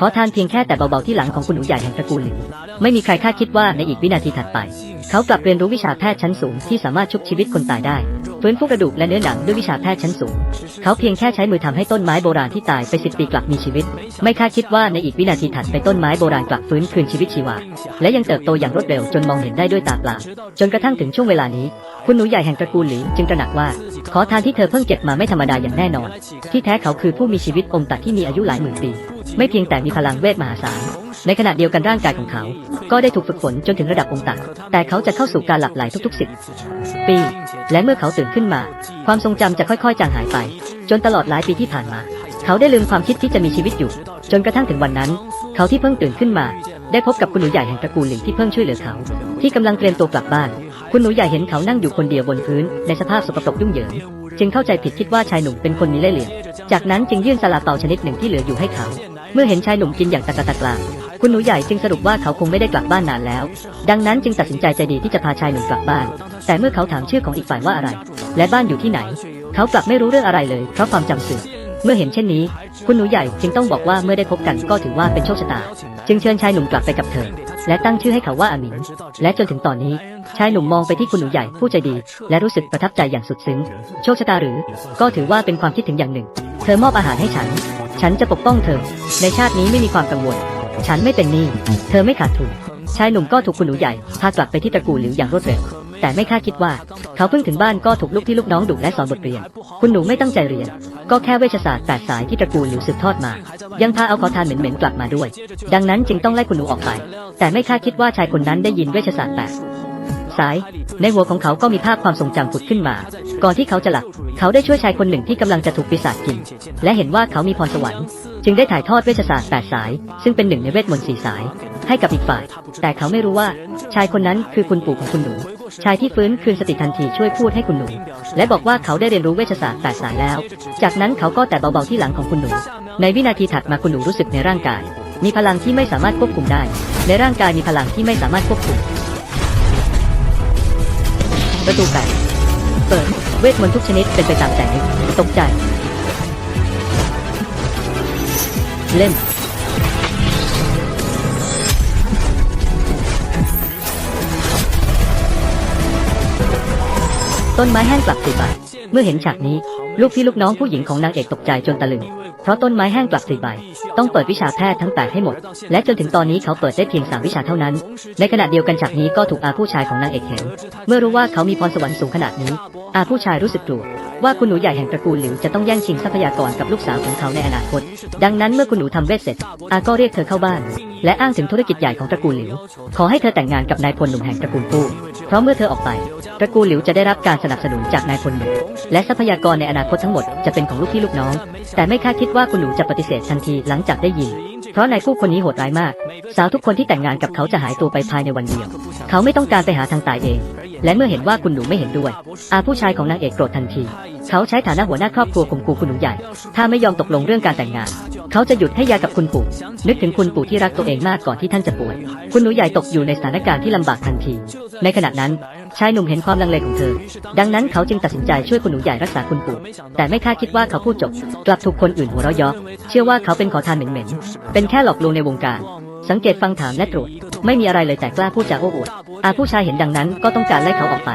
ขอทานเพียงแค่แต่เบาๆที่หลังของคุณหนูใหญ่แห่งตระกูลหลิวไม่มีใครคาดคิดว่าในอีกวินาทีถัดไป เขากลับเรียนรู้วิชาแพทย์ชั้นสูงที่สามารถชุบชีวิตคนตายได้ ฟื้นฟูกระดูกและเนื้อหนังด้วยวิชาแพทย์ชั้นสูง เขาเพียงแค่ใช้มือทำให้ต้นไม้โบราณที่ตายไปสิบปีกลับมีชีวิต ไม่คาดคิดว่าในอีกวินาทีถัดไปต้นไม้โบราณกลับฟื้นคืนชีวิตชีวา และยังเติบโตอย่างรวดเร็วจนมองเห็นได้ด้วยตาเปล่า จนกระทั่งถึงช่วงเวลานี้ คุณหนูใหญ่แห่งตระกูลหลิวจึงตระหนักว่า ขอทานที่เธอเพิ่งเก็บมาไม่ธรรมดาอย่างแน่นอน ที่แท้เขาคือผู้มีชีวิตอมตะที่มีอายุหลายหมื่นปี ไม่เพียงแต่มีพลังเวทมหาศาล ในขณะเดียวกันร่างกายของเขา ก็ได้ถูกฝึกฝนจนถึงระดับองค์ตะแต่เขาจะเข้าสู่การหลับไหลทุกๆสิบปี และเมื่อเขาตื่นขึ้นมา ความทรงจำจะค่อยๆจางหายไป จนตลอดหลายปีที่ผ่านมา เขาได้ลืมความคิดที่จะมีชีวิตอยู่ จนกระทั่งถึงวันนั้น เขาที่เพิ่งตื่นขึ้นมา ได้พบกับคุณหนูใหญ่แห่งตระกูลหลิงที่เพิ่งช่วยเหลือเขา ที่กำลังเตรียมตัวกลับบ้าน คุณหนูใหญ่เห็นเขานั่งอยู่คนเดียวบนพื้น ในสภาพสกปรกยุ่งเหยิงจึงเข้าใจผิดคิดว่าชายหนุ่มเป็นคนมีเล่ห์เหลี่ยม จากนั้นจึงยื่นสลาเปาชนิดหนึ่งที่เหลืออยู่ให้เขา เมื่อเห็นชายหนุ่มกินอย่างตะกะตะกราม คุณหนูใหญ่จึงสรุปว่าเขาคงไม่ได้กลับบ้านนานแล้ว ดังนั้นจึงตัดสินใจใจดีที่จะพาชายหนุ่มกลับบ้าน แต่เมื่อเขาถามชื่อของอีกฝ่ายว่าอะไร และบ้านอยู่ที่ไหน เขากลับไม่รู้เรื่องอะไรเลย เพราะความจำเสื่อมเมื่อเห็นเช่นนี้ คุณหนูใหญ่จึงต้องบอกว่าเมื่อได้พบกันก็ถือว่าเป็นโชคชะตา จึงเชิญชายหนุ่มกลับไปกับเธอ และตั้งชื่อให้เขาว่าอามิงและจนถึงตอนนี้ ชายหนุ่มมองไปที่คุณหนูใหญ่ผู้ใจดี และรู้สึกประทับใจอย่างสุดซึ้ง โชคชะตาหรือ ก็ถือว่าเป็นความคิดถึงอย่างหนึ่ง เธอมอบอาหารให้ฉัน ฉันจะปกป้องเธอ ในชาตินี้ไม่มีความกังวล ฉันไม่เป็นหนี้ เธอไม่ขาดทุน ชายหนุ่มก็ถูกคุณหนูใหญ่พากลับไปที่ตระกูลหลิวอย่างรวดเร็ว แต่ไม่คาดคิดว่า เขาเพิ่งถึงบ้านก็ถูกลูกพี่ลูกน้องดุและสอนบทเรียน คุณหนูไม่ตั้งใจเรียน ก็แค่เวชศาสตร์แปดสายที่ตระกูลหลิวสืบทอดมา ยังพาเอาขอทานเหม็นๆกลับมาด้วย ดังนั้นจึงต้องไล่คุณหนูออกไป แต่ไม่คาดคิดว่าชายคนนั้นได้ยินเวชศาสตร์แปดสาย ในหัวของเขาก็มีภาพความทรงจำผุดขึ้นมา ก่อนที่เขาจะหลับ เขาได้ช่วยชายคนหนึ่งที่กำลังจะถูกปีศาจกิน และเห็นว่าเขามีพรสวรรค์ จึงได้ถ่ายทอดเวชศาสตร์แปดสาย ซึ่งเป็นหนึ่งในเวทมนต์สีสาย ให้กับอีกฝ่าย แต่เขาไม่รู้ว่า ชายคนนั้นคือคุณปู่ของคุณหนู ชายที่ฟื้นคืนสติทันทีช่วยพูดให้คุณหนู และบอกว่าเขาได้เรียนรู้เวชศาสตร์แปดสายแล้ว จากนั้นเขาก็แต่เบาๆที่หลังของคุณหนู ในวินาทีถัดมาคุณหนูรู้สึกในร่างกาย มีพลังที่ไม่สามารถควบคุมได้ ในร่างกายมีพลังที่ไม่สามารถควบคุม ประตูแปดเปิด เวทมนต์ทุกชนิดเป็นไปตามแสงตกใจ เล่น ต้นไม้แห้งกลับสีใบเมื่อเห็นฉากนี้ ลูกพี่ลูกน้องผู้หญิงของนางเอกตกใจจนตะลึง เพราะต้นไม้แห้งกลับสีใบต้องเปิดวิชาแพทย์ทั้งแปดให้หมด และจนถึงตอนนี้เขาเปิดได้เพียงสามวิชาเท่านั้น ในขณะเดียวกันฉากนี้ก็ถูกอาผู้ชายของนางเอกเห็น เมื่อรู้ว่าเขามีพรสวรรค์สูงขนาดนี้ อาผู้ชายรู้สึกกลัว ว่าคุณหนูใหญ่แห่งตระกูลหลิวจะต้องแย่งชิงทรัพยากรกับลูกสาวของเขาในอนาคต ดังนั้นเมื่อคุณหนูทำเวทเสร็จ อาก็เรียกเธอเข้าบ้าน และอ้างถึงธุรกิจใหญ่ของตระกูลหลิว ขอให้เธอแต่งงานกับนายพลหนุ่มแห่งตระกูลปู้เพราะเมื่อเธอออกไป ตระกูลหลิวจะได้รับการสนับสนุนจากนายพลหนุ่มและทรัพยากรในอนาคตทั้งหมดจะเป็นของลูกพี่ลูกน้อง แต่ไม่คาดคิดว่าคุณหนูจะปฏิเสธทันทีหลังจากได้ยินเพราะนายคู่คนนี้โหดร้ายมาก สาวทุกคนที่แต่งงานกับเขาจะหายตัวไปภายในวันเดียว เขาไม่ต้องการไปหาทางตายเอง และเมื่อเห็นว่าคุณหนูไม่เห็นด้วย อาผู้ชายของนางเอกโกรธทันที เขาใช้ฐานะหัวหน้าครอบครัวข่มขู่คุณหนูใหญ่ ถ้าไม่ยอมตกลงเรื่องการแต่งงาน เขาจะหยุดให้ยากับคุณปู่ นึกถึงคุณปู่ที่รักตัวเองมากก่อนที่ท่านจะป่วย คุณหนูใหญ่ตกอยู่ในสถานการณ์ที่ลำบากทันที ในขณะนั้นชายหนุ่มเห็นความลังเลของเธอ ดังนั้นเขาจึงตัดสินใจช่วยคุณหนูใหญ่รักษาคุณปู่ แต่ไม่คาดคิดว่าเขาพูดจบ กลับถูกคนอื่นหัวเราะเยาะเชื่อว่าเขาเป็นขอทานเหม็นๆ เป็นแค่หลอกลวงในวงการ สังเกตฟังถามและตรวจ ไม่มีอะไรเลยแต่กล้าพูดจาโอ้อวดอาผู้ชายเห็นดังนั้นก็ต้องการไล่เขาออกไป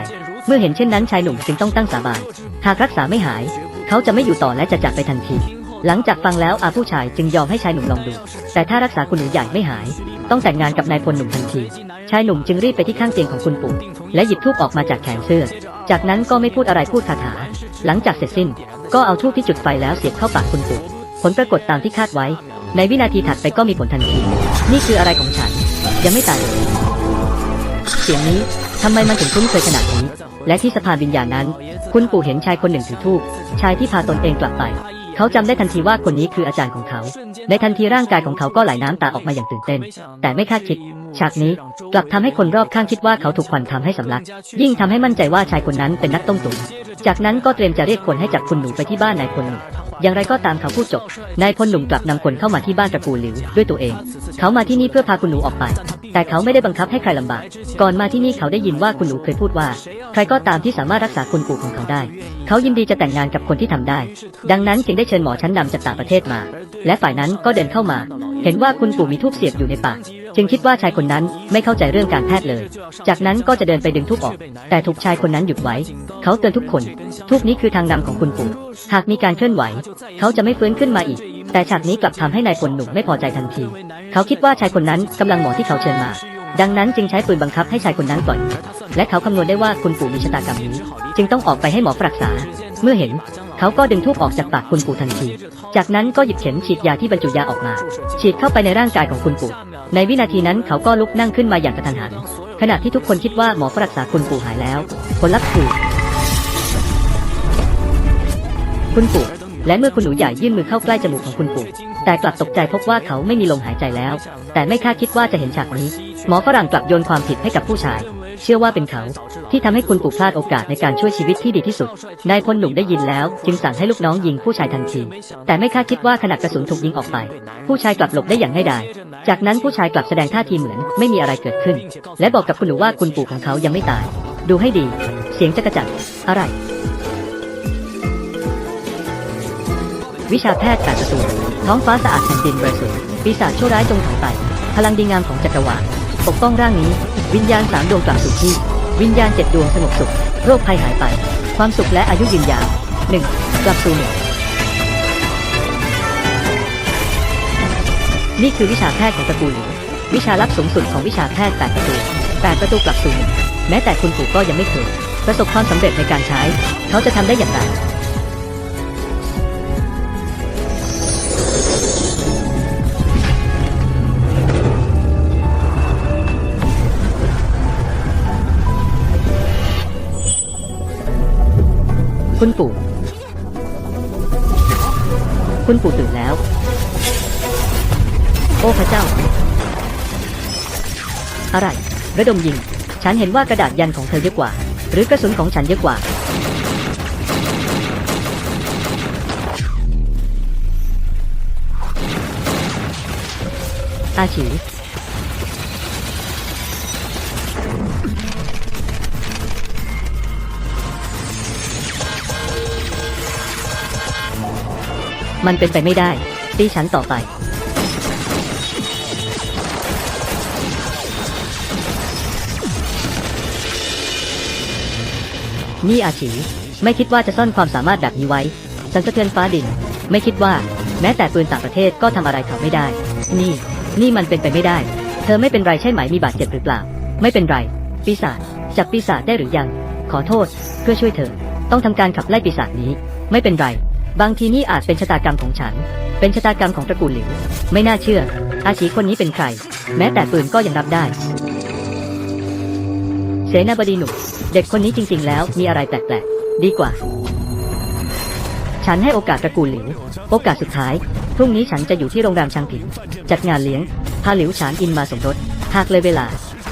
เมื่อเห็นเช่นนั้นชายหนุ่มจึงต้องตั้งสาบาน หากรักษาไม่หาย เขาจะไม่อยู่ต่อและจะจากไปทันที หลังจากฟังแล้วอาผู้ชายจึงยอมให้ชายหนุ่มลองดู แต่ถ้ารักษาคุณหนูใหญ่ไม่หาย ต้องแต่งงานกับนายพลหนุ่มทันที ชายหนุ่มจึงรีบไปที่ข้างเตียงของคุณปู่และหยิบทูบออกมาจากแขนเสื้อ จากนั้นก็ไม่พูดอะไรพูดคาถา หลังจากเสร็จสิ้น ก็เอาทูบที่จุดไฟแล้วเสียบเข้าปากคุณปู่ผลปรากฏตามที่คาดไว้ ในวินาทีถัดไปก็มีผลทันที นี่คืออะไรของฉัน ยังไม่ตายเลยเสียงนี้ทำไมมันถึงคุ้นเคยขนาดนี้ และที่สะพานวิญญาณนั้น คุณปู่เห็นชายคนหนึ่งถือทูบชายที่พาตนเองกลับไป เขาจำได้ทันทีว่าคนนี้คืออาจารย์ของเขา ในทันทีร่างกายของเขาก็ไหลน้ำตาออกมาอย่างตื่นเต้น แต่ไม่คาดคิด ฉากนี้กลับทำให้คนรอบข้างคิดว่าเขาถูกควันทำให้สำลัก ยิ่งทำให้มั่นใจว่าชายคนนั้นเป็นนักต้มตุ๋นจากนั้นก็เตรียมจะเรียกคนให้จับคุณหนูไปที่บ้านนายพลหนุ่ม อย่างไรก็ตามเขาพูดจบ นายพลหนุ่มกลับนำคนเข้ามาที่บ้านตระกูลหลิวด้วยตัวเอง เขามาที่นี่เพื่อพาคุณหนูออกไป แต่เขาไม่ได้บังคับให้ใครลำบาก ก่อนมาที่นี่เขาได้ยินว่าคุณหนูเคยพูดว่า ใครก็ตามที่สามารถรักษาคุณปู่ของเขาได้ เขายินดีจะแต่งงานกับคนที่ทำได้ ดังนั้นจึงได้เชิญหมอชั้นนำจากต่างประเทศมา และฝ่ายนั้นก็เดินเข้ามา เห็นว่าคุณปู่มีทูบเสียบอยู่ในปาก จึงคิดว่าชายคนนั้นไม่เข้าใจเรื่องการแพทย์เลย จากนั้นก็จะเดินไปดึงทูบออก แต่ถูกชายคนนั้นหยุดไว้ เขาเตือนทุกคน ทูบนี้คือทางนำของคุณปู่ หากมีการเคลื่อนไหว เขาจะไม่ฟื้นขึ้นมาอีก แต่ฉากนี้กลับทำให้นายพลหนุ่มไม่พอใจทันที เขาคิดว่าชายคนนั้นกำลังหมอที่เขาเชิญมา ดังนั้นจึงใช้ปืนบังคับให้ชายคนนั้นปล่อย และเขาคำนวณได้ว่าคุณปู่มีชะตากรรมนี้ จึงต้องออกไปให้หมอรักษา เมื่อเห็นเขาก็ดึงทูบออกจากปากคุณปู่ทันที จากนั้นก็หยิบเข็มฉีดยาที่บรรจุยาออกมา ฉีดเข้าไปในร่างกายของคุณปู่ ในวินาทีนั้นเขาก็ลุกนั่งขึ้นมาอย่างกระทันหัน ขณะที่ทุกคนคิดว่าหมอรักษาคุณปู่หายแล้ว ผลลัพธ์คือคุณปู่และเมื่อคุณหนูใหญ่ยื่นมือเข้าใกล้จมูกของคุณปู่ แต่กลับตกใจพบว่าเขาไม่มีลมหายใจแล้ว แต่ไม่คาดคิดว่าจะเห็นฉากนี้ หมอฝรั่งกลับโยนความผิดให้กับผู้ชาย เชื่อว่าเป็นเขา ที่ทำให้คุณปู่พลาดโอกาสในการช่วยชีวิตที่ดีที่สุด นายพลหนุ่มได้ยินแล้ว จึงสั่งให้ลูกน้องยิงผู้ชายทันที แต่ไม่คาดคิดว่าขณะกระสุนถูกยิงออกไป ผู้ชายกลับหลบได้อย่างง่ายดาย จากนั้นผู้ชายกลับแสดงท่าทีเหมือน ไม่มีอะไรเกิดขึ้น และบอกกับคุณหนูว่าคุณปู่ของเขายังไม่ตาย ดูให้ดี เสียงจะกระจัดอะไร วิชาแพทย์แปดประตูท้องฟ้าสะอาดแผ่นดินบริสุทธิ์ปีศาจชั่วร้ายจงถอยไป พลังดีงามของจักรวาล ปกป้องร่างนี้ วิญญาณสามดวงกลับสู่ที่ วิญญาณเจ็ดดวงสงบสุข โรคภัยหายไป ความสุขและอายุยืนยาวหนึ่งกลับสู่หนึ่งนี่คือวิชาแพทย์ของตระกูลหลิววิชาลับสูงสุดของวิชาแพทย์แปดประตูแปดประตูกลับสู่หนึ่งแม้แต่คุณปู่ก็ยังไม่เคย ประสบความสำเร็จในการใช้ เขาจะทำได้อย่างไร คุณปู่ คุณปู่ตื่นแล้ว โอ้พระเจ้า อะไร ระดมยิง ฉันเห็นว่ากระดาษยันของเธอเยอะกว่า หรือกระสุนของฉันเยอะกว่า อาฉี มันเป็นไปไม่ได้ตีฉันต่อไป นี่อาชี ไม่คิดว่าจะซ่อนความสามารถแบบนี้ไว้สันสะเทือนฟ้าดิน ไม่คิดว่า แม้แต่ปืนต่างประเทศก็ทำอะไรเขาไม่ได้ นี่ นี่มันเป็นไปไม่ได้ เธอไม่เป็นไรใช่ไหมมีบาดเจ็บหรือเปล่า ไม่เป็นไร ปีศาจจับปีศาจได้หรือยัง ขอโทษ เพื่อช่วยเธอ ต้องทำการขับไล่ปีศาจนี้ ไม่เป็นไร บางทีนี่อาจเป็นชะตากรรมของฉัน เป็นชะตากรรมของตระกูลหลิว ไม่น่าเชื่อ อาชีคนนี้เป็นใคร แม้แต่ปืนก็ยังรับได้ เสนาบดีหนุ่ม เด็กคนนี้จริง ๆ แล้วมีอะไรแปลกๆ ดีกว่า ฉันให้โอกาสตระกูลหลิว โอกาสสุดท้าย พรุ่งนี้ฉันจะอยู่ที่โรงแรมชางผิง จัดงานเลี้ยง พาหลิวฉานอินมาสมรส หากเลยเวลา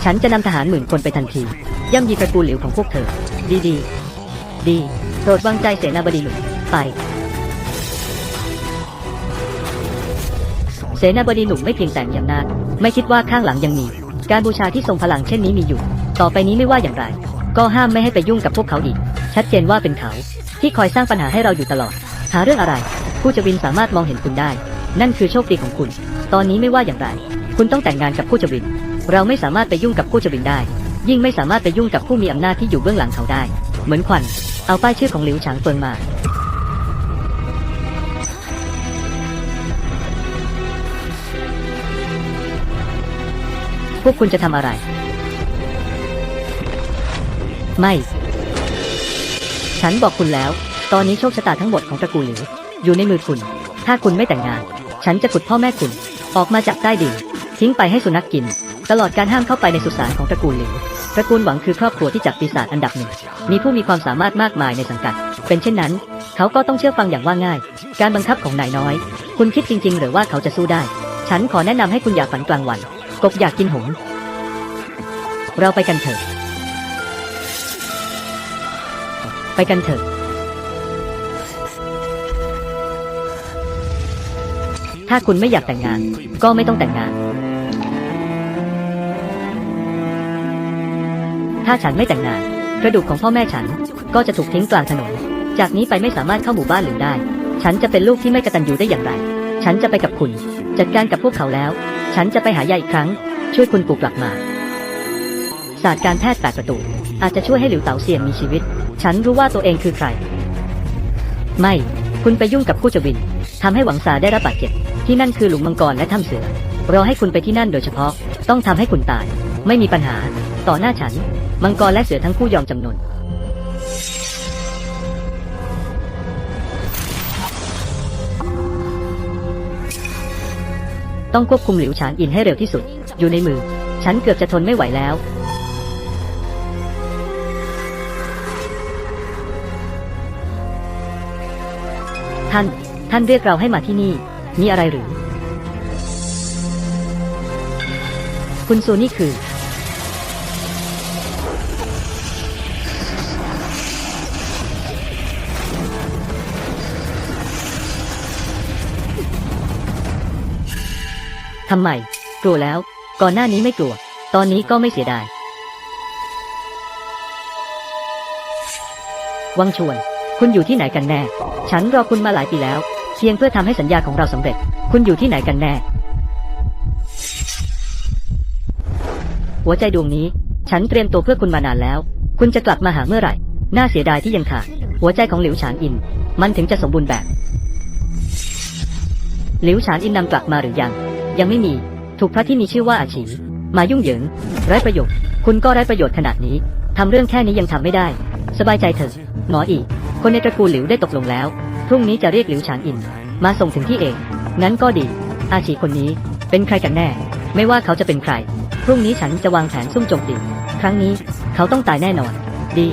ฉันจะนำทหารหมื่นคนไปทันที ย่ำยีตระกูลหลิวของพวกเธอ ดีดีๆดี โปรดวางใจเสนาบดีหนุ่มไป เสนาบดีหนุ่มไม่เพียงแต่มีอำนาจไม่คิดว่าข้างหลังยังมี การบูชาที่ทรงพลังเช่นนี้มีอยู่ ต่อไปนี้ไม่ว่าอย่างไร ก็ห้ามไม่ให้ไปยุ่งกับพวกเขาอีก ชัดเจนว่าเป็นเขา ที่คอยสร้างปัญหาให้เราอยู่ตลอด หาเรื่องอะไร ผู้จวินสามารถมองเห็นคุณได้ นั่นคือโชคดีของคุณ ตอนนี้ไม่ว่าอย่างไร คุณต้องแต่งงานกับผู้จวิน เราไม่สามารถไปยุ่งกับผู้จวินได้ ยิ่งไม่สามารถไปยุ่งกับผู้มีอำนาจที่อยู่เบื้องหลังเขาได้ เหมือนควัน เอาป้ายชื่อของหลิวฉางเฟิงมา พวกคุณจะทำอะไร ไม่ ฉันบอกคุณแล้ว ตอนนี้โชคชะตาทั้งหมดของตระกูลหลิวอยู่ในมือคุณ ถ้าคุณไม่แต่งงาน ฉันจะขุดพ่อแม่คุณ ออกมาจากใต้ดิน ทิ้งไปให้สุนัขกกิน ตลอดการห้ามเข้าไปในสุสานของตระกูลหลิวตระกูลหวังคือครอบครัวที่จับปีศาจอันดับหนึ่ง มีผู้มีความสามารถมากมายในสังกัด เป็นเช่นนั้น เขาก็ต้องเชื่อฟังอย่างว่าง่าย การบังคับของนายน้อย คุณคิดจริง ๆ หรือว่าเขาจะสู้ได้ ฉันขอแนะนำให้คุณอย่าฝันกลางวัน กบอยากกินหงส์เราไปกันเถอะ ไปกันเถอะ ถ้าคุณไม่อยากแต่งงาน ก็ไม่ต้องแต่งงาน ถ้าฉันไม่แต่งงาน กระดูกของพ่อแม่ฉันก็จะถูกทิ้งกลางถนน จากนี้ไปไม่สามารถเข้าหมู่บ้านหรือได้ ฉันจะเป็นลูกที่ไม่กระตัญญูได้อย่างไร ฉันจะไปกับคุณ จัดการกับพวกเขาแล้ว ฉันจะไปหายายอีกครั้ง ช่วยคุณปู่กลับมาศาสตร์การแพทย์แปดประตู อาจจะช่วยให้หลิวเต๋าเสี่ยงมีชีวิต ฉันรู้ว่าตัวเองคือใคร ไม่ คุณไปยุ่งกับผู้จวินทำให้หวังซาได้รับบาดเจ็บ ที่นั่นคือหลุมมังกรและถ้ำเสือ รอให้คุณไปที่นั่นโดยเฉพาะ ต้องทำให้คุณตาย ไม่มีปัญหา ต่อหน้าฉัน มังกรและเสือทั้งคู่ยอมจำนน ต้องควบคุมหลิวฉานอินให้เร็วที่สุด อยู่ในมือ ฉันเกือบจะทนไม่ไหวแล้ว ท่าน ท่านเรียกเราให้มาที่นี่ มีอะไรหรือ คุณซูนี่คือ ทำไม กลัวแล้ว ก่อนหน้านี้ไม่กลัว ตอนนี้ก็ไม่เสียดาย วังชวน คุณอยู่ที่ไหนกันแน่ ฉันรอคุณมาหลายปีแล้ว เพียงเพื่อทำให้สัญญาของเราสำเร็จ คุณอยู่ที่ไหนกันแน่ หัวใจดวงนี้ ฉันเตรียมตัวเพื่อคุณมานานแล้ว คุณจะกลับมาหาเมื่อไหร่ น่าเสียดายที่ยังขาด หัวใจของหลิวฉานอิน มันถึงจะสมบูรณ์แบบ หลิวฉานอินนำกลับมาหรือยัง ยังไม่มี ถูกพระที่มีชื่อว่าอาฉีมายุ่งเหยิงไร้ประโยชน์ คุณก็ไร้ประโยชน์ขนาดนี้ทำเรื่องแค่นี้ยังทำไม่ได้ สบายใจเถอะหมออีก คนในตระกูลหลิวได้ตกลงแล้ว พรุ่งนี้จะเรียกหลิวฉานอิน มาส่งถึงที่เอง งั้นก็ดี อาฉีคนนี้เป็นใครกันแน่ ไม่ว่าเขาจะเป็นใคร พรุ่งนี้ฉันจะวางแผนซุ่มโจมตีครั้งนี้เขาต้องตายแน่นอน ดี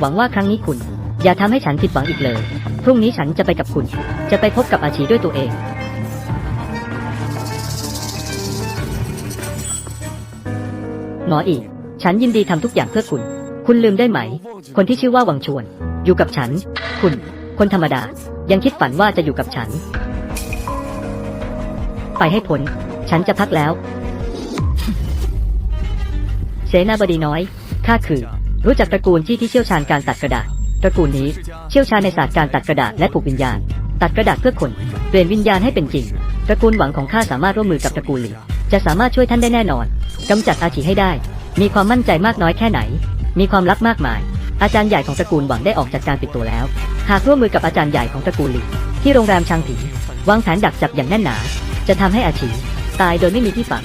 หวังว่าครั้งนี้คุณ อย่าทำให้ฉันผิดหวังอีกเลย พรุ่งนี้ฉันจะไปกับคุณ จะไปพบกับอาชีด้วยตัวเอง หมออีก ฉันยินดีทำทุกอย่างเพื่อคุณ คุณลืมได้ไหม คนที่ชื่อว่าวังชวน อยู่กับฉัน คุณ คนธรรมดา ยังคิดฝันว่าจะอยู่กับฉัน ไปให้พ้น ฉันจะพักแล้ว เสนาบดีน้อย ข้าคือ รู้จักตระกูลที่ที่เชี่ยวชาญการตัดกระดาษ ตระกูลนี้เชี่ยวชาญในศาสตร์การตัดกระดาษและผูกวิญญาณ ตัดกระดาษเพื่อคน เปลี่ยนวิญญาณให้เป็นจริง ตระกูลหวังของข้าสามารถร่วมมือกับตระกูลหลี จะสามารถช่วยท่านได้แน่นอนกำจัดอาชีให้ได้ มีความมั่นใจมากน้อยแค่ไหน มีความลับมากมาย อาจารย์ใหญ่ของตระกูลหวังได้ออกจากการปิดตัวแล้ว หากร่วมมือกับอาจารย์ใหญ่ของตระกูลหลีที่โรงแรมชางผีวางแผนดักจับอย่างแน่นหนา จะทำให้อาชีตายโดยไม่มีที่ฝัง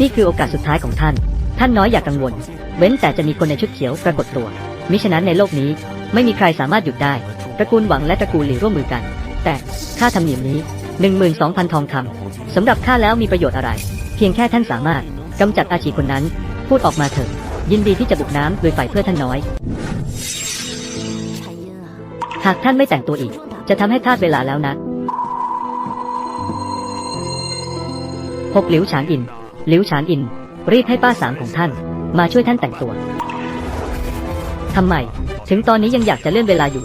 นี่คือโอกาสสุดท้ายของท่าน ท่านน้อยอย่ากังวล เว้นแต่จะมีคนในชุดเขียวปรากฏตัว มิฉะนั้นในโลกนี้ ไม่มีใครสามารถหยุดได้ ตระกูลหวังและตระกูลหลีร่วมมือกัน แต่ค่าธรรมเนียมนี้ 12,000 ทองคำสำหรับข้าแล้วมีประโยชน์อะไร เพียงแค่ท่านสามารถกำจัดอาชีคนนั้น พูดออกมาเถอะ ยินดีที่จะบุกน้ำโดยไฟเพื่อท่านน้อย หากท่านไม่แต่งตัวอีก จะทำให้พลาดเวลาแล้วนะพบหลิวฉานอินหลิวฉานอิน รีบให้ป้าสามของท่าน มาช่วยท่านแต่งตัวทำไม ถึงตอนนี้ยังอยากจะเลื่อนเวลาอยู่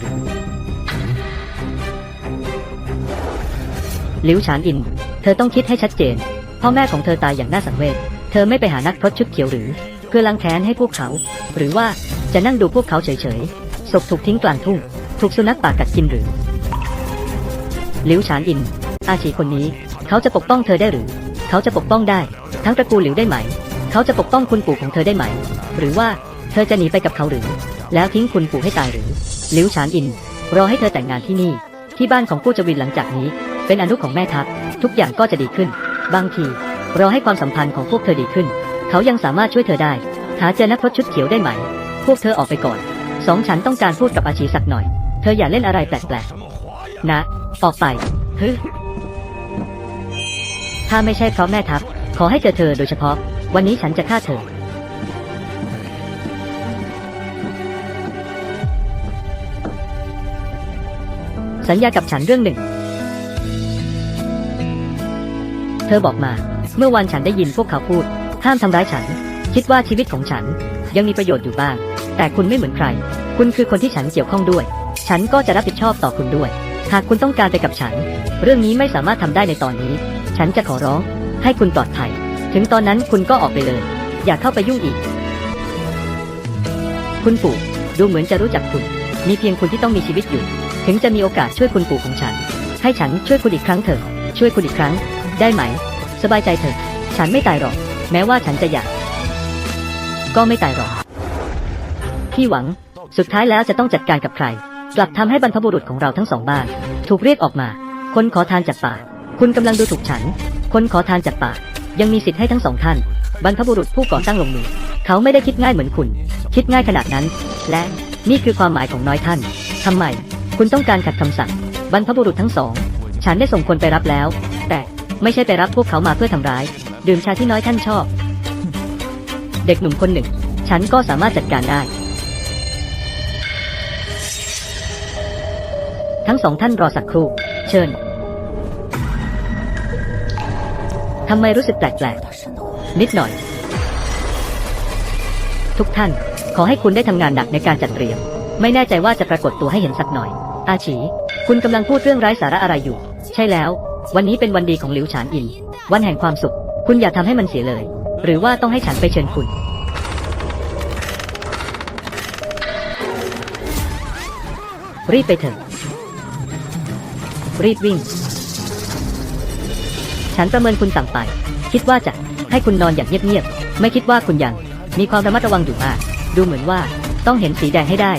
หลิวฉานอิน เธอต้องคิดให้ชัดเจน พ่อแม่ของเธอตายอย่างน่าสังเวช เธอไม่ไปหานักพรตชุดเขียวหรือ เพื่อล้างแค้นให้พวกเขา หรือว่าจะนั่งดูพวกเขาเฉยๆ ศพถูกทิ้งกลางทุ่ง ถูกสุนัขป่ากัดกินหรือ ลิวฉานอิน อาชีคนนี้ เขาจะปกป้องเธอได้หรือ เขาจะปกป้องได้ ทั้งตระกูลหลิวได้ไหม เขาจะปกป้องคุณปู่ของเธอได้ไหม หรือว่าเธอจะหนีไปกับเขาหรือ แล้วทิ้งคุณปู่ให้ตายหรือ ลิวฉานอิน รอให้เธอแต่งงานที่นี่ ที่บ้านของผู้จวินหลังจากนี้ เป็นอนุของแม่ทัพ ทุกอย่างก็จะดีขึ้น บางทีรอให้ความสัมพันธ์ของพวกเธอดีขึ้น เขายังสามารถช่วยเธอได้ หาเจอนักพรตชุดเขียวได้ไหม พวกเธอออกไปก่อน สองฉันต้องการพูดกับอาชีสักหน่อย เธออย่าเล่นอะไรแปลกๆ นะ ออกไปฮึถ้าไม่ใช่เพราะแม่ทัพ ขอให้เจอเธอโดยเฉพาะ วันนี้ฉันจะฆ่าเธอ สัญญากับฉันเรื่องหนึ่ง ธอบอกมา เมื่อวันฉันได้ยินพวกเขาพูด ห้ามทำร้ายฉัน คิดว่าชีวิตของฉันยังมีประโยชน์อยู่บ้าง แต่คุณไม่เหมือนใคร คุณคือคนที่ฉันเกี่ยวข้องด้วย ฉันก็จะรับผิดชอบต่อคุณด้วย หากคุณต้องการไปกับฉัน เรื่องนี้ไม่สามารถทำได้ในตอนนี้ ฉันจะขอร้อง ให้คุณปลอดภัย ถึงตอนนั้นคุณก็ออกไปเลย อย่าเข้าไปยุ่งอีก คุณปู่ดูดูเหมือนจะรู้จักคุณ มีเพียงคุณที่ต้องมีชีวิตอยู่ ถึงจะมีโอกาสช่วยคุณปู่ของฉัน ให้ฉันช่วยคุณอีกครั้งเถอะ ช่วยคุณอีกครั้ง ได้ไหม สบายใจเถอะ ฉันไม่ตายหรอก แม้ว่าฉันจะอยาก ก็ไม่ตายหรอก พี่หวัง สุดท้ายแล้วจะต้องจัดการกับใคร กลับทำให้บรรพบุรุษของเราทั้งสองบ้าน ถูกเรียกออกมา คนขอทานจากป่า คุณกำลังดูถูกฉัน คนขอทานจากป่า ยังมีสิทธิ์ให้ทั้งสองท่าน บรรพบุรุษผู้ก่อตั้งลงมือ เขาไม่ได้คิดง่ายเหมือนคุณ คิดง่ายขนาดนั้น และนี่คือความหมายของน้อยท่านทำไม คุณต้องการขัดคำสั่ง บรรพบุรุษทั้งสอง ฉันได้ส่งคนไปรับแล้ว แต่ ไม่ใช่ไปรับพวกเขามาเพื่อทำร้าย ดื่มชาที่น้อยท่านชอบ เด็กหนุ่มคนหนึ่ง ฉันก็สามารถจัดการได้ ทั้งสองท่านรอสักครู่ เชิญทำไมรู้สึกแปลกๆ นิดหน่อย ทุกท่าน ขอให้คุณได้ทำงานหนักในการจัดเตรียม ไม่แน่ใจว่าจะปรากฏตัวให้เห็นสักหน่อย อาฉีคุณกำลังพูดเรื่องไร้สาระอะไรอยู่ ใช่แล้ว วันนี้เป็นวันดีของหลิวฉานอิน วันแห่งความสุข คุณอย่าทำให้มันเสียเลย หรือว่าต้องให้ฉันไปเชิญคุณ รีบไปเถอะ รีบวิ่ง ฉันประเมินคุณต่ำไป คิดว่าจะให้คุณนอนอย่างเงียบๆ ไม่คิดว่าคุณยัง มีความระมัดระวังอยู่มาก ดูเหมือนว่าต้องเห็นสีแดงให้ได้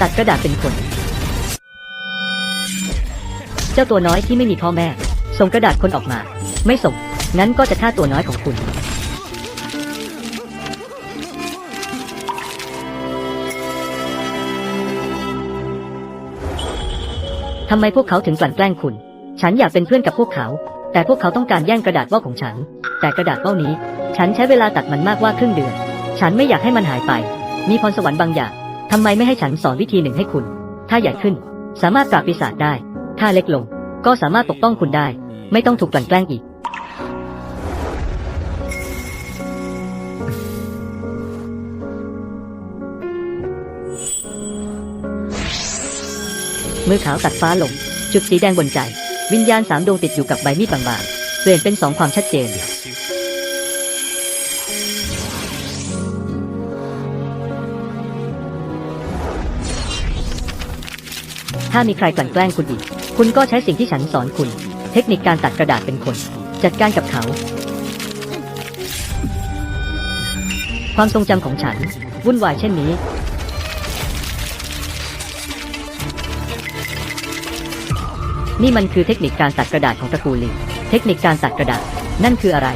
ตัดกระดาษเป็นคน เจ้าตัวน้อยที่ไม่มีพ่อแม่ ส่งกระดาษคนออกมา ไม่ส่ง งั้นก็จะฆ่าตัวน้อยของคุณ ทำไมพวกเขาถึงกลั่นแกล้งคุณ ฉันอยากเป็นเพื่อนกับพวกเขา แต่พวกเขาต้องการแย่งกระดาษว่าวของฉัน แต่กระดาษว่าวนี้ ฉันใช้เวลาตัดมันมากว่าครึ่งเดือน ฉันไม่อยากให้มันหายไป มีพรสวรรค์บางอย่าง ทำไมไม่ให้ฉันสอนวิธีหนึ่งให้คุณ ถ้าใหญ่ขึ้น สามารถปราบปีศาจได้ ถ้าเล็กลง ก็สามารถปกป้องคุณได้ ไม่ต้องถูกกลั่นแกล้งอีก มือขาวตัดฟ้าลง จุดสีแดงบนใจ วิญญาณสามดวงติดอยู่กับใบมีดบางๆ เปลี่ยนเป็นสองความชัดเจน ถ้ามีใครกลั่นแกล้งคุณอีก คุณก็ใช้สิ่งที่ฉันสอนคุณ เทคนิคการตัดกระดาษเป็นคน จัดการกับเขา ความทรงจำของฉัน วุ่นวายเช่นนี้ นี่มันคือเทคนิคการตัดกระดาษของตระกูลลิงเทคนิคการตัดกระดาษ นั่นคืออะไร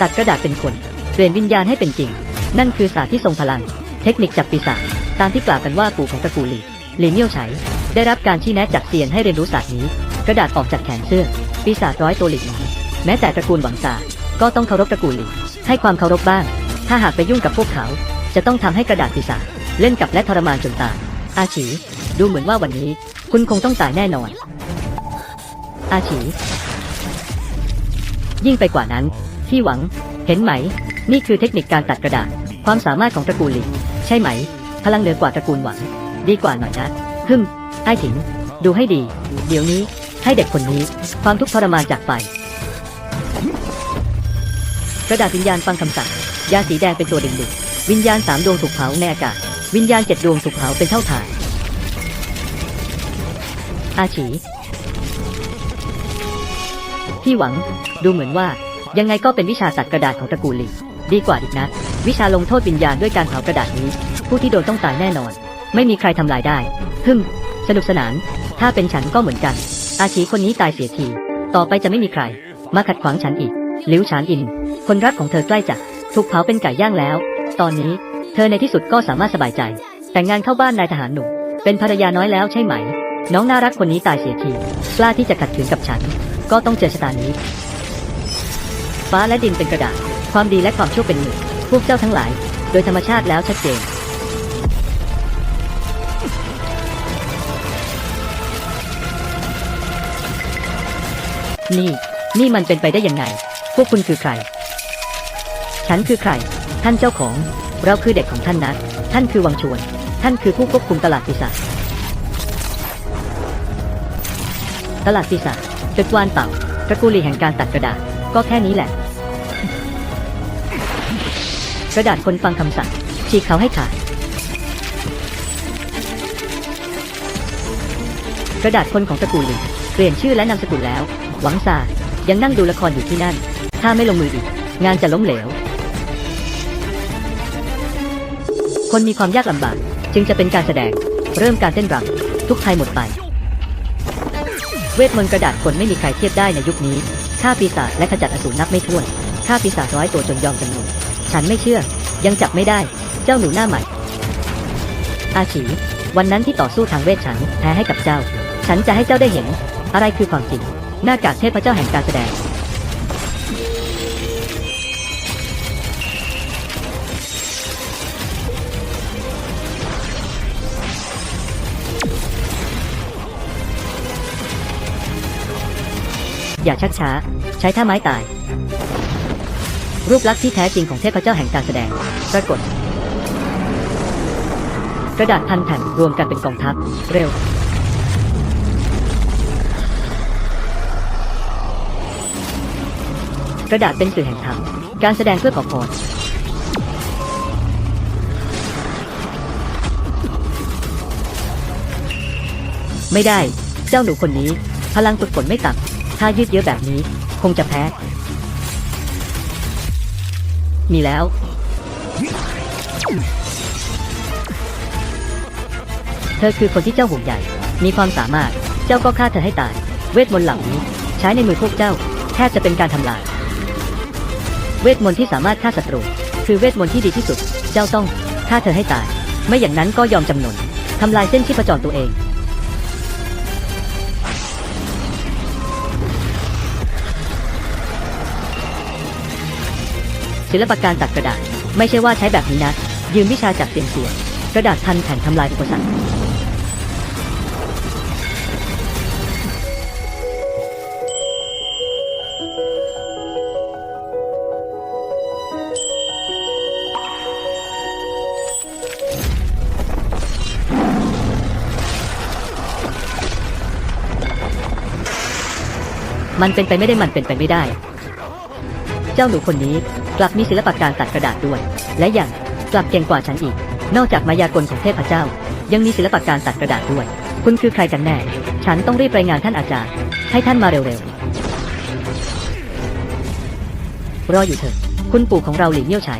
ตัดกระดาษเป็นคน เปลี่ยนวิญญาณให้เป็นจริง นั่นคือศาสตร์ที่ทรงพลัง เทคนิคจับปีศาจตามที่กล่าวกันว่าปู่ของตระกูลลิงลีเมียวไฉ ได้รับการชี้แนะจากเซียนให้เรียนรู้ศาสตร์นี้ กระดาษออกจากแขนเสื้อ ปีศาจร้อยตัวหลีกหนีแม้แต่ตระกูลหวังซาก็ต้องเคารพตระกูลหลีให้ความเคารพบ้าง ถ้าหากไปยุ่งกับพวกเขา จะต้องทำให้กระดาษปีศาจเล่นกับและทรมานจนตายอาฉี ดูเหมือนว่าวันนี้ คุณคงต้องตายแน่นอน อาฉี ยิ่งไปกว่านั้น ที่หวัง เห็นไหม นี่คือเทคนิคการตัดกระดาษ ความสามารถของตระกูลหลิงใช่ไหม พลังเหนือกว่าตระกูลหวัง ดีกว่าหน่อยนะฮึม ไอ้ถิง ดูให้ดี เดี๋ยวนี้ ให้เด็กคนนี้ ความทุกข์ทรมานจากไป กระดาษวิญญาณฟังคำสั่ง ยาสีแดงเป็นตัวดึงดูดวิญญาณสามดวงถูกเผาในอากาศ วิญญาณเจ็ดดวงถูกเผาเป็นเท่าฐานอาฉี พี่หวัง ดูเหมือนว่า ยังไงก็เป็นวิชาตัดกระดาษของตระกูลหลีดีกว่าอีกนะ วิชาลงโทษวิญญาณด้วยการเผากระดาษนี้ ผู้ที่โดนต้องตายแน่นอน ไม่มีใครทำลายได้ ฮึ่ม สนุกสนาน ถ้าเป็นฉันก็เหมือนกัน อาชีคนนี้ตายเสียที ต่อไปจะไม่มีใคร มาขัดขวางฉันอีกหลิวฉานอิน คนรักของเธอใกล้จะถูกเผาเป็นไก่ย่างแล้ว ตอนนี้ เธอในที่สุดก็สามารถสบายใจ แต่งงานเข้าบ้านนายทหารหนุ่มเป็นภรรยาน้อยแล้วใช่ไหม น้องน่ารักคนนี้ตายเสียที กล้าที่จะขัดขืนกับฉัน ก็ต้องเจอชะตานี้ ฟ้าและดินเป็นกระดาษ ความดีและความชั่วเป็นหนึ่ง พวกเจ้าทั้งหลาย โดยธรรมชาติแล้วชัดเจน นี่ นี่มันเป็นไปได้ยังไง พวกคุณคือใคร ฉันคือใคร ท่านเจ้าของ เราคือเด็กของท่านนะ ท่านคือวังชวน ท่านคือผู้ควบคุมตลาดปีศาจ ตลาดปีศาจตึกวานเต่าระกูลีแห่งการตัดกระดาษ ก็แค่นี้แหละ กระดาษคนฟังคำสั่ง ฉีกเขาให้ขาด กระดาษคนของตระกูลหลีเปลี่ยนชื่อและนามสกุลแล้ว หวังซายังนั่งดูละครอยู่ที่นั่น ถ้าไม่ลงมืออีก งานจะล้มเหลว คนมีความยากลำบาก จึงจะเป็นการแสดง เริ่มการเต้นรำทุกภัยหมดไป เวทมนต์กระดาษคนไม่มีใครเทียบได้ในยุคนี้ฆ่าปีศาจและขจัดอสูรนับไม่ถ้วนฆ่าปีศาจร้อยตัวจนยอมจำนนฉันไม่เชื่อ ยังจับไม่ได้ เจ้าหนูหน้าใหม่ อาฉี วันนั้นที่ต่อสู้ทางเวทฉันแพ้ให้กับเจ้า ฉันจะให้เจ้าได้เห็น อะไรคือความจริง หน้ากากเทพเจ้าแห่งการแสดง อย่าชักช้า ใช้ท่าไม้ตาย รูปลักษณ์ที่แท้จริงของเทพเจ้าแห่งการแสดง ปรากฏ กระดาษพันแผ่นรวมกันเป็นกองทัพ เร็ว ระดาษเป็นสื่อแห่งธรรมการแสดงเพื่อขอพรไม่ได้ เจ้าหนูคนนี้ พลังฝึกฝนไม่ต่ำถ้ายืดเยอะแบบนี้ คงจะแพ้ มีแล้ว เธอคือคนที่เจ้าห่วงใหญ่ มีความสามารถ เจ้าก็ฆ่าเธอให้ตาย เวทมนต์เหล่านี้ ใช้ในมือพวกเจ้า แทบจะเป็นการทำลาย เวทมนต์ที่สามารถฆ่าศัตรู คือเวทมนต์ที่ดีที่สุด เจ้าต้องฆ่าเธอให้ตาย ไม่อย่างนั้นก็ยอมจำนนทำลายเส้นชีพจรตัวเอง ศิลปการตัดกระดาษ ไม่ใช่ว่าใช้แบบนี้นะ ยืมวิชาจากเซียนเสียกระดาษพันแผ่นทำลายอุปสรรค มันเป็นไปไม่ได้มันเป็นไปไม่ได้ เจ้าหนูคนนี้กลับมีศิลปะการตัดกระดาษด้วย และยังกลับเก่งกว่าฉันอีก นอกจากมายากลของเทพเจ้า ยังมีศิลปะการตัดกระดาษด้วย คุณคือใครกันแน่ ฉันต้องรีบรายงานท่านอาจารย์ ให้ท่านมาเร็วๆ รออยู่เถอะ คุณปู่ของเราหลีเมี่ยวไฉ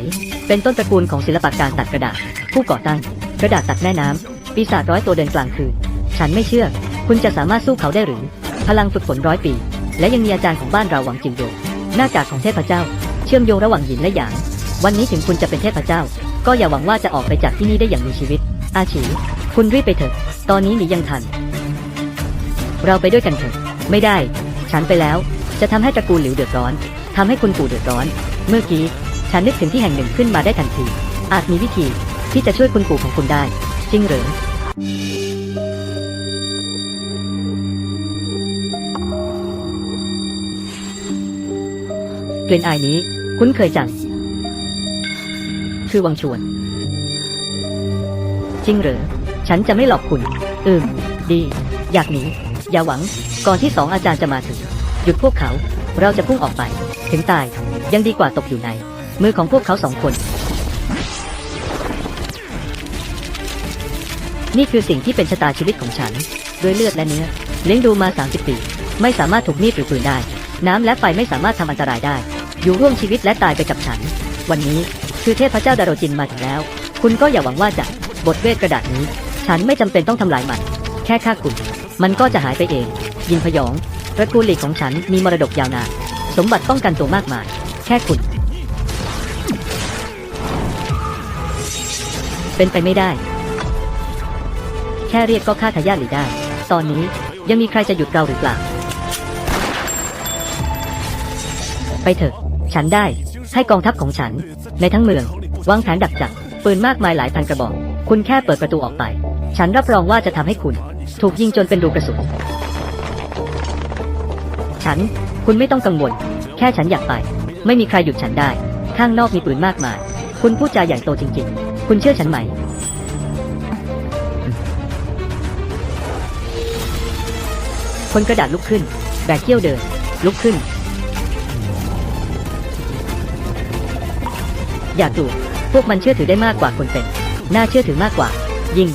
เป็นต้นตระกูลของศิลปะการตัดกระดาษ ผู้ก่อตั้ง กระดาษตัดแม่น้ำปีศาจร้อยตัวเดินกลางคืน ฉันไม่เชื่อ คุณจะสามารถสู้เขาได้หรือ พลังฝึกฝนร้อยปี และยังมีอาจารย์ของบ้านเราหวังจิมโยหน้ากากของเทพเจ้า เชื่อมโยงระหว่างหยินและหยาง วันนี้ถึงคุณจะเป็นเทพเจ้า ก็อย่าหวังว่าจะออกไปจากที่นี่ได้อย่างมีชีวิต อาฉีคุณรีบไปเถอะ ตอนนี้หนียังทัน เราไปด้วยกันเถอะ ไม่ได้ ฉันไปแล้ว จะทำให้ตระกูลหลิวเดือดร้อนทำให้คุณปู่เดือดร้อน เมื่อกี้ฉันนึกถึงที่แห่งหนึ่งขึ้นมาได้ทันที อาจมีวิธีที่จะช่วยคุณปู่ของคุณได้ จริงหรือ ลิ่นอายนี้ คุ้นเคยจัง คือวังชวน จริงเหรอ ฉันจะไม่หลอกคุณ อืม ดี อยากหนี อย่าหวัง ก่อนที่สองอาจารย์จะมาถึง หยุดพวกเขา เราจะพุ่งออกไป ถึงตาย ยังดีกว่าตกอยู่ใน มือของพวกเขาสองคน นี่คือสิ่งที่เป็นชะตาชีวิตของฉัน ด้วยเลือดและเนื้อ เลี้ยงดูมา 30 ปี ไม่สามารถถูกมีดหรือปืนได้น้ำและไฟไม่สามารถทำอันตรายได้ อยู่ร่วมชีวิตและตายไปกับฉัน วันนี้คือเทพเจ้าดาโรจินมาถึงแล้ว คุณก็อย่าหวังว่าจะบทเวทกระดาษนี้ ฉันไม่จำเป็นต้องทำลายมัน แค่ฆ่าคุณ มันก็จะหายไปเอง ยินพยองตระกูลหลีกของฉันมีมรดกยาวนานสมบัติป้องกันตัวมากมาย แค่คุณ เป็นไปไม่ได้ แค่เรียกก็ฆ่าทายาทหลีได้ ตอนนี้ยังมีใครจะหยุดเราหรือเปล่า ไปเถอะ ฉันได้ให้กองทัพของฉัน ในทั้งเมืองวางแผนดักจับปืนมากมายหลายพันกระบอก คุณแค่เปิดประตูออกไป ฉันรับรองว่าจะทำให้คุณ ถูกยิงจนเป็นรูกระสุน ฉัน คุณไม่ต้องกังวล แค่ฉันอยากไป ไม่มีใครหยุดฉันได้ ข้างนอกมีปืนมากมาย คุณพูดจาใหญ่โตจริง ๆ คุณเชื่อฉันไหม คนกระดาษลุกขึ้น แบกเขี้ยวเดิน ลุกขึ้น อยากดู พวกมันเชื่อถือได้มากกว่าคนเป็น น่าเชื่อถือมากกว่า ยิง